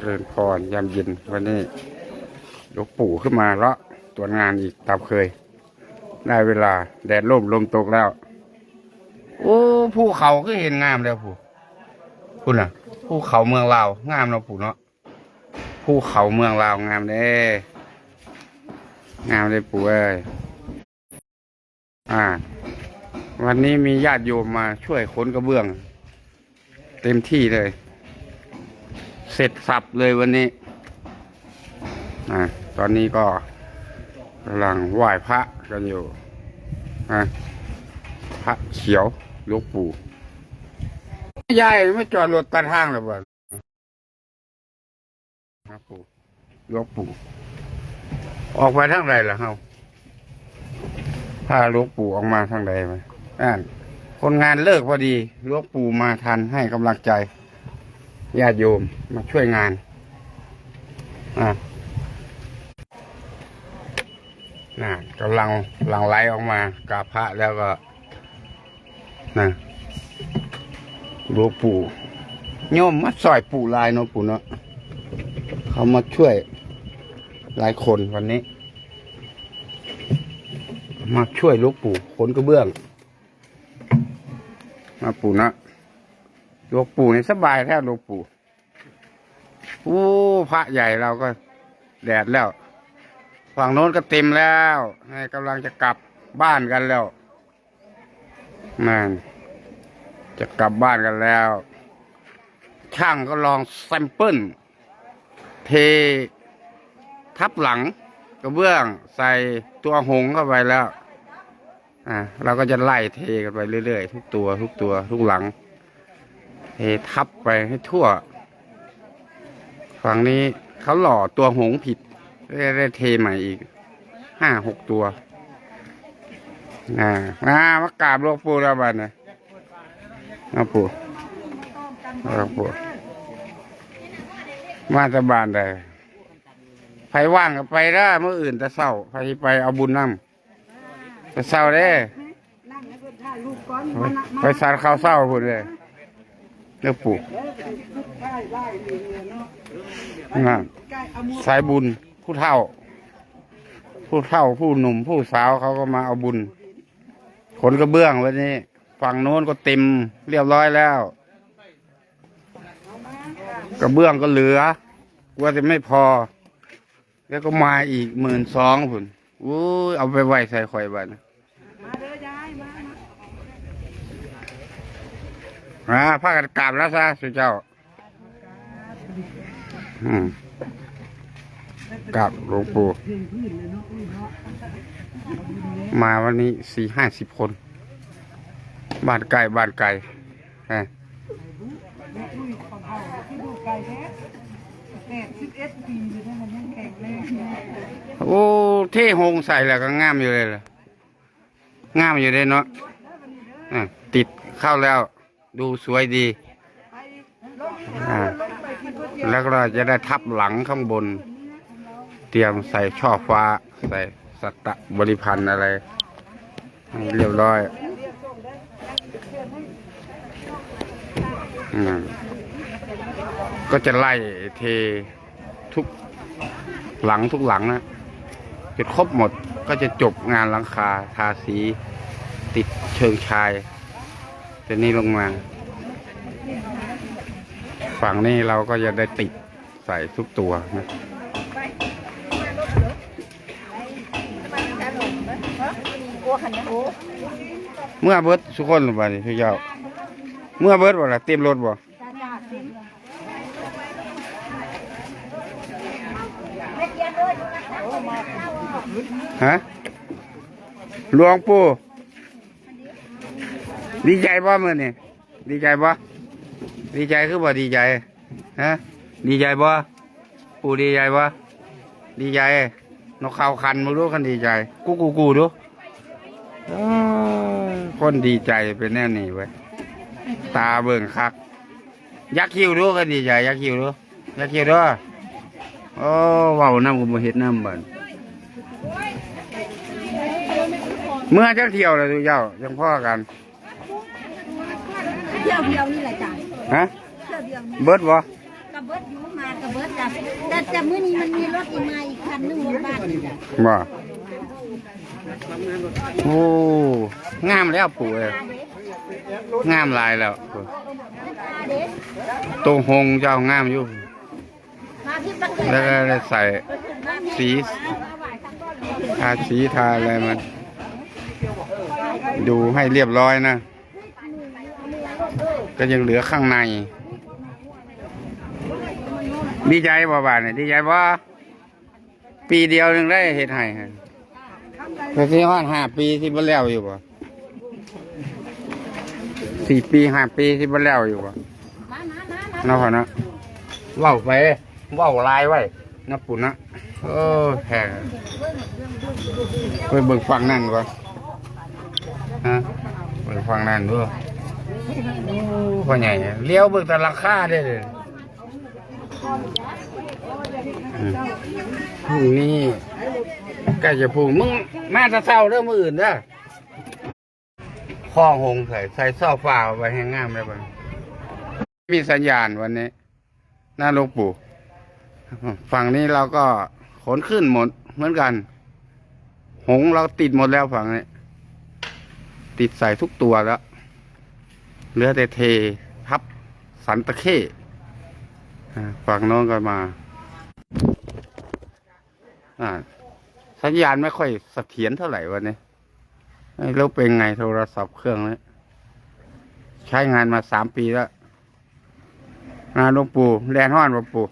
เริญพรยามเย็นวันนี้ยกปู่ขึ้นมาละตรวจงานอีกตามเคย ได้เวลา แดดร่มลมตกแล้ว โอ้ภูเขาก็เห็นงามแล้วผู้คุณน่ะภูเขาเมืองลาวงามเนาะปู่เนาะภูเขาเมืองลาวงามเด้งามเลยปู่เอ้ยอ่า วันนี้มีญาติโยมมาช่วยขนกระเบื้อง เต็มที่เลย เสร็จสับเลยวันนี้อ่าตอนนี้ก็กำลังไหว้พระกันอยู่อ่าพระเขียวลวงปู่ยายไม่จอดรถตัดทางเลยบ่ครับปู่ลวงปู่ ออกไปทางใดล่ะเฮาพาลวงปู่ออกมาทางใดไหมาอ่านคนงานเลิกพอดีลวงปู่มาทันให้กำลังใจ ญาติโยมมาช่วยงานอ่น่ะกำลังหลังไหลออกมากราบพระแล้วก็นะหลวงปู่โยมมาซอยปู่ลายเนาะปู่เนาะเขามาช่วยหลายคนวันนี้ มาช่วยหลูกปู่ขนกระเบื้อง มาปู่นะ หลวงปู่นี่สบายแท้หลวงปู่โอ้พระใหญ่เราก็แดดแล้ว ฝั่งโน้นก็เต็มแล้วให้กำลังจะกลับบ้านกันแล้วนั่นจะกลับบ้านกันแล้ว ช่างก็ลองแซมเปิลเททับหลังกระเบื้องใส่ตัวหงเข้าไปแล้ว อ่าเราก็จะไล่เทกันไปเรื่อยๆ ทุกตัว ทุกตัว ทุกหลัง เททับไปให้ทั่ว ฝั่งนี้เขาหล่อตัวหงผิดก็จะได้เทใหม่อีกห้าหกตัวอ่ามามากราบหลวงปู่แล้วบ้านนะนะปู่หลวงปู่มาแตะบานได้ไผว่างก็ไปได้เมื่ออื่นแต่เศร้าไผไปเอาบุญน้ำแต่เศร้าเด้นั่งให้เพิ่นถ่ายรูปก่อนไปมานะมาไปสารข้าวเศร้าพุ่นเลย เลือกปู่เด้อถ่ายได้นี่เนาะนั่นใกล้เอาหมวกสายบุญผู้เฒ่า ผู้เฒ่าผู้หนุ่มผู้สาวเขาก็มาเอาบุญขนกระเบื้องวันนี้ ฝั่งโน้นก็เต็มเรียบร้อยแล้ว กระเบื้องก็เหลือว่าจะไม่พอ แล้วก็มาอีกหมื่นสองพุ่นอู้ยเอาไปไว้ใส่ข่อยบ้าน มาเด้อยายมามา อ่าพากันกราบแล้วซะสุเจ้าอืมกราบหลวงปู่มาวันนี้สี่ห้าสิบคน บ้านไกลบ้านไกลฮะโอ้เท่หงใส่แล้วก็งามอยู่เลยล่ะงามอยู่เลยเนาะะติดเข้าแล้ว ดูสวยดีไปลงอ่าลงไปกินก๋วเตี๋ยวแล้วก็จะได้ทับหลังข้างบน เตรียมใส่ช่อฟ้า ใส่สัตตะบริพันธ์อะไรให้เรียบร้อย อืม ก็จะไล่เททุกหลังทุกหลังนะจนครบหมดก็จะจบงานหลังคาทาสี ติดเชิงชาย แต่นี้ลงมา ฝั่งนี้เราก็จะได้ติดใส่ทุกตัวนะเมื่อเบิดสุกคนหรือเปล่านี่พี่เจ้า เมื่อเบิดบ่ล่ะเต็มรถบ่ฮะหลวงปู่ ดีใจบ่เมื้อนี่ดีใจบ่ดีใจคือบ่ดีใจฮะดีใจบ่ปู่ดีใจบ่ดีใจนกเขาคันมึงรู้คันดีใจ กูกูกูดูเอ้ยคนดีใจเป็นแน่นี่เว้ยตาเบิ่งคัก ยักคิวดูก็ดีใจ ยักคิวดูยักคิวดูโอ้เว้าน้ำกูบ่เฮ็ดน้ำบันเมื่อจักเที่ยวเลยทุกเจ้ายังพ่อกัน เที่ยวเดียวนี่แหละจ้ะฮะเที่ยวเดียวนี่เบิดบ่กระเบิดอยู่มากระเบิดจ้ะแต่แต่มื้อนี้มันมีรถอีกมาอีกคันหนึงรถบ้านนี่จ้ะบ่โอ้งามแล้วปู่เอ้ยงามหลายแล้วปู่เด็กตัวหงเจ้างามอยู่มาที่ประเทศแล้วก็ได้ใส่สี ทาสีทาอะไรมัน ดูให้เรียบร้อยนะ ก็ยังเหลือข้างใน ดีใจบ่บาทเนี่ยดีใจบ่ปีเดียวหนึงได้เฮ็ดให้ฮะแต่ที่ฮอดห้าปีที่บ่แล้วอยู่บ่สี่ปีห้าปีที่บ่แล้วอยู่บ่มามามามาเนาะพ่อเนาะเว้าไปเว้าลายไว้นะปุ่นนะเออแท้ไปเบิ่งฟังนั่นก่อนฮะเบิ่งฟังนั่นด้วย โอ้พ่อใหญ่เลี้ยวเบิ่งแต่ราคาได้เลยอืมพรุ่งนี้ใกล้จะพูมึงมาแตะเช้าเรื่องมืออื่นเด้อข้อหงใส่ใส่ซอฟ้าไว้ให้ง่ามเลยบ่มีสัญญาณวันนี้หน้าลวงปู่ ฝั่งนี้เราก็ขนขึ้นหมดเหมือนกัน หงเราติดหมดแล้วฝั่งนี้ ติดใส่ทุกตัวแล้ว เหลือแต่เทพับสันตะเข้อ่าฝั่งน้นก็มาสัญญาณไม่ค่อยเสถียรเท่าไหร่วันนี้แล้วเป็นไงโทรศัพท์เครื่องนี้ใช้งานมาสามปีแล้วนาหลวงปู่แลนห้อนหลวงปู่